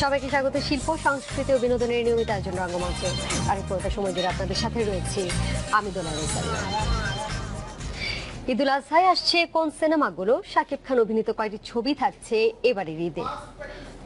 সবাইকে স্বাগত। শিল্প, সংস্কৃতি ও বিনোদনের নিয়মিত আয়োজন রঙ্গমঞ্চে আরেক পুরোটা সময় জুড়ে আপনাদের সাথে রয়েছি আমি দোলা ঈদুল আজহায় আসছে কোন সিনেমাগুলো? শাকিব খান অভিনীত কয়টি ছবি থাকছে এবারের ঈদে?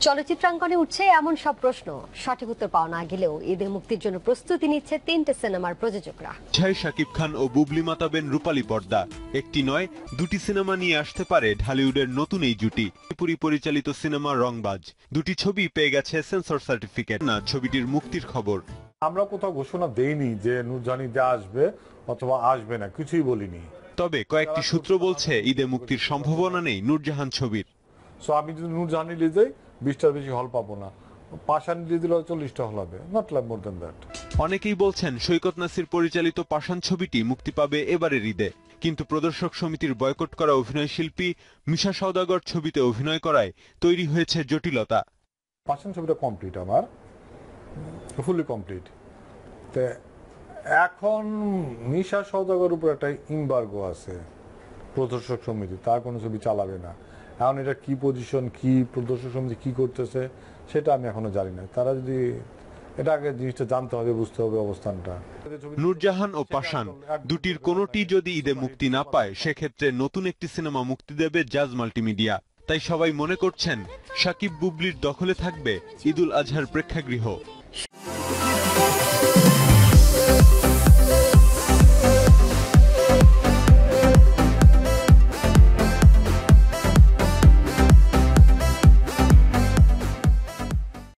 চলচ্চিত্রাঙ্গনে উঠছে এমন সব প্রশ্ন। সঠিক উত্তর পাওয়া না গেলেও ঈদের মুক্তির জন্য প্রস্তুতি নিচ্ছে তিনটে সিনেমার প্রযোজকরা। ছাই শাকিব খান ও বুবলি মাতাবেন রূপালী পর্দা। একটি নয় দুটি সিনেমা নিয়ে আসতে পারে ঢালিউডের নতুন এই জুটি। পুরি পরিচালিত সিনেমা রংবাজ। দুটি ছবি পেয়ে গেছে সেন্সর সার্টিফিকেট। না ছবিটির মুক্তির খবর। আমরা কোথাও ঘোষণা দেইনি যে নুরজানিতে আসবে অথবা আসবে না কিছুই বলিনি। তবে কয়েকটি সূত্র বলছে ঈদে মুক্তির সম্ভাবনা নেই নূরজাহান ছবির। সো আমি যদি নুরজাহান দেই বিশটার বেশি হল পাবো না। পাশান রিলিজ দিলে চল্লিশটা হল হবে। Not like more than that অনেকেই বলছেন সৈকত নাসির পরিচালিত পাষাণ ছবিটি মুক্তি পাবে এবারের ঈদে। কিন্তু প্রদর্শক সমিতির বয়কট করা অভিনয় শিল্পী মিশা সওদাগর ছবিতে অভিনয় করায় তৈরি হয়েছে জটিলতা। পাশান ছবিটা কমপ্লিট আমার। ফুলি কমপ্লিট তো এখন নিশা সৌদাগর উপর একটা ইম্বার্গো আছে প্রদর্শক সমিতি। তার কোনো ছবি চালাবে না। এখন এটা কি পজিশন কি প্রদর্শক সমিতি কি করতেছে সেটা আমি এখনও জানি না। তারা যদি এটা আগে জিনিসটা জানতে হবে বুঝতে হবে অবস্থানটা। নূরজাহান ও পাষাণ দুটির কোনোটি যদি ঈদে মুক্তি না পায় সেক্ষেত্রে নতুন একটি সিনেমা মুক্তি দেবে জাজ মাল্টিমিডিয়া। তাই সবাই মনে করছেন সাকিব বুবলির দখলে থাকবে ঈদুল আজহার প্রেক্ষাগৃহ।